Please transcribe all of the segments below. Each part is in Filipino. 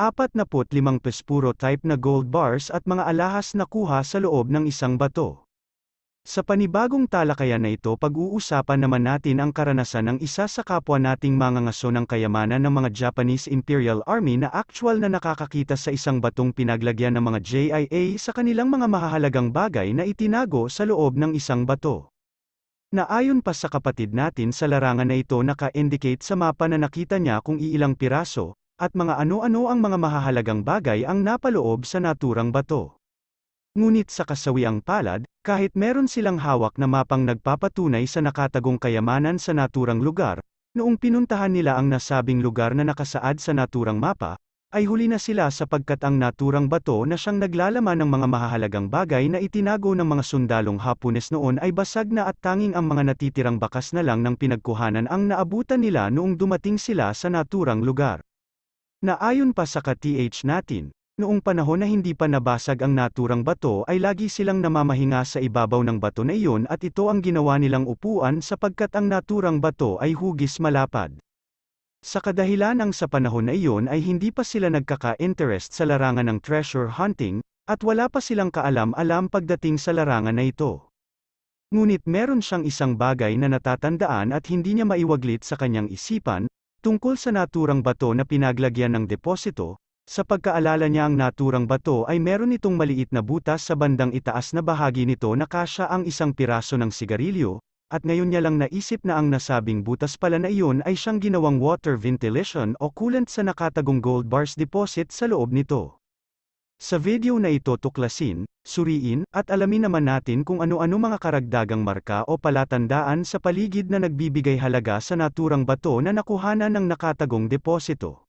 45 pespuro type na gold bars at mga alahas na kuha sa loob ng isang bato. Sa panibagong talakayan na ito pag-uusapan naman natin ang karanasan ng isa sa kapwa nating mga ngaso ng kayamanan ng mga Japanese Imperial Army na actual na nakakakita sa isang batong pinaglagyan ng mga JIA sa kanilang mga mahahalagang bagay na itinago sa loob ng isang bato. Na ayon pa sa kapatid natin sa larangan na ito naka-indicate sa mapa na nakita niya kung iilang piraso, at mga ano-ano ang mga mahahalagang bagay ang napaloob sa naturang bato. Ngunit sa kasawiang palad, kahit meron silang hawak na mapang nagpapatunay sa nakatagong kayamanan sa naturang lugar, noong pinuntahan nila ang nasabing lugar na nakasaad sa naturang mapa, ay huli na sila sapagkat ang naturang bato na siyang naglalaman ng mga mahahalagang bagay na itinago ng mga sundalong Hapones noon ay basag na at tanging ang mga natitirang bakas na lang ng pinagkuhanan ang naabutan nila noong dumating sila sa naturang lugar. Na ayon pa sa ka-TH natin, noong panahon na hindi pa nabasag ang naturang bato ay lagi silang namamahinga sa ibabaw ng bato na iyon at ito ang ginawa nilang upuan sapagkat ang naturang bato ay hugis malapad. Sa kadahilan ang sa panahon na iyon ay hindi pa sila nagkaka-interest sa larangan ng treasure hunting, at wala pa silang kaalam-alam pagdating sa larangan na ito. Ngunit meron siyang isang bagay na natatandaan at hindi niya maiwaglit sa kanyang isipan, Tungkol sa naturang bato na pinaglagyan ng deposito, sa pagkaalala niya ang naturang bato ay meron itong maliit na butas sa bandang itaas na bahagi nito na kasya ang isang piraso ng sigarilyo, at ngayon niya lang naisip na ang nasabing butas pala na iyon ay siyang ginawang water ventilation o coolant sa nakatagong gold bars deposit sa loob nito. Sa video na ito tuklasin, suriin, at alamin naman natin kung ano-ano mga karagdagang marka o palatandaan sa paligid na nagbibigay halaga sa naturang bato na nakuhanan ng nakatagong deposito.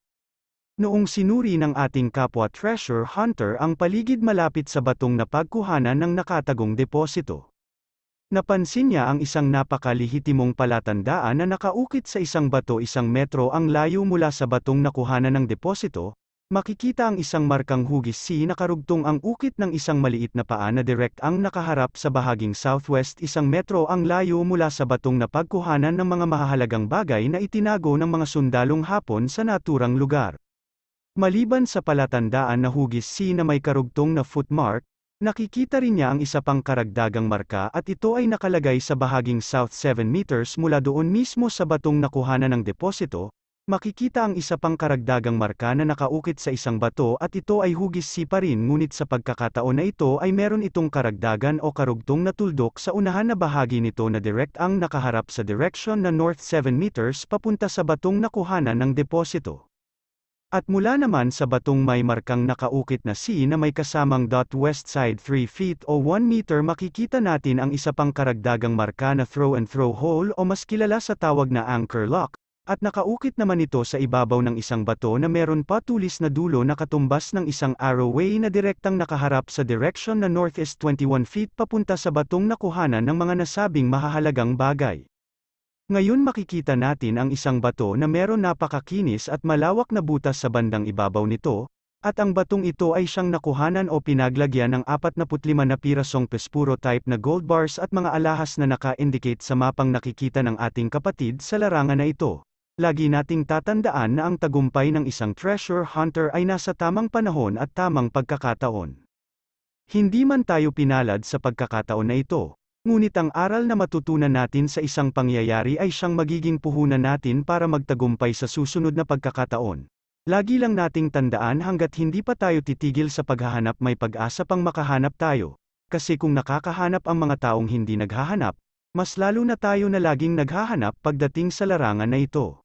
Noong sinuri ng ating kapwa treasure hunter ang paligid malapit sa batong napagkuhanan ng nakatagong deposito. Napansin niya ang isang napakalihitimong palatandaan na nakaukit sa isang bato isang metro ang layo mula sa batong nakuhanan ng deposito, Makikita ang isang markang hugis C na karugtong ang ukit ng isang maliit na paa na direct ang nakaharap sa bahaging southwest isang metro ang layo mula sa batong na pagkuhanan ng mga mahahalagang bagay na itinago ng mga sundalong hapon sa naturang lugar. Maliban sa palatandaan na hugis C na may karugtong na footmark, nakikita rin niya ang isa pang karagdagang marka at ito ay nakalagay sa bahaging south 7 meters mula doon mismo sa batong nakuhanan ng deposito, Makikita ang isa pang karagdagang marka na nakaukit sa isang bato at ito ay hugis C pa rin ngunit sa pagkakataon na ito ay meron itong karagdagan o karugtong na tuldok sa unahan na bahagi nito na direct ang nakaharap sa direction na north 7 meters papunta sa batong nakuhanan ng deposito. At mula naman sa batong may markang nakaukit na C na may kasamang dot west side 3 feet o 1 meter makikita natin ang isa pang karagdagang marka na throw and throw hole o mas kilala sa tawag na anchor lock, at nakaukit naman ito sa ibabaw ng isang bato na meron pa tulis na dulo na katumbas ng isang arrowway na direktang nakaharap sa direction na northeast 21 feet papunta sa batong nakuhanan ng mga nasabing mahahalagang bagay. Ngayon makikita natin ang isang bato na meron napakakinis at malawak na butas sa bandang ibabaw nito, at ang batong ito ay siyang nakuhanan o pinaglagyan ng 45 na pirasong pespuro type na gold bars at mga alahas na naka-indicate sa mapang nakikita ng ating kapatid sa larangan na ito. Lagi nating tatandaan na ang tagumpay ng isang treasure hunter ay nasa tamang panahon at tamang pagkakataon. Hindi man tayo pinalad sa pagkakataon na ito, ngunit ang aral na matutunan natin sa isang pangyayari ay siyang magiging puhunan natin para magtagumpay sa susunod na pagkakataon. Lagi lang nating tandaan hanggat hindi pa tayo titigil sa paghahanap may pag-asa pang makahanap tayo, kasi kung nakakahanap ang mga taong hindi naghahanap, mas lalo na tayo na laging naghahanap pagdating sa larangan na ito.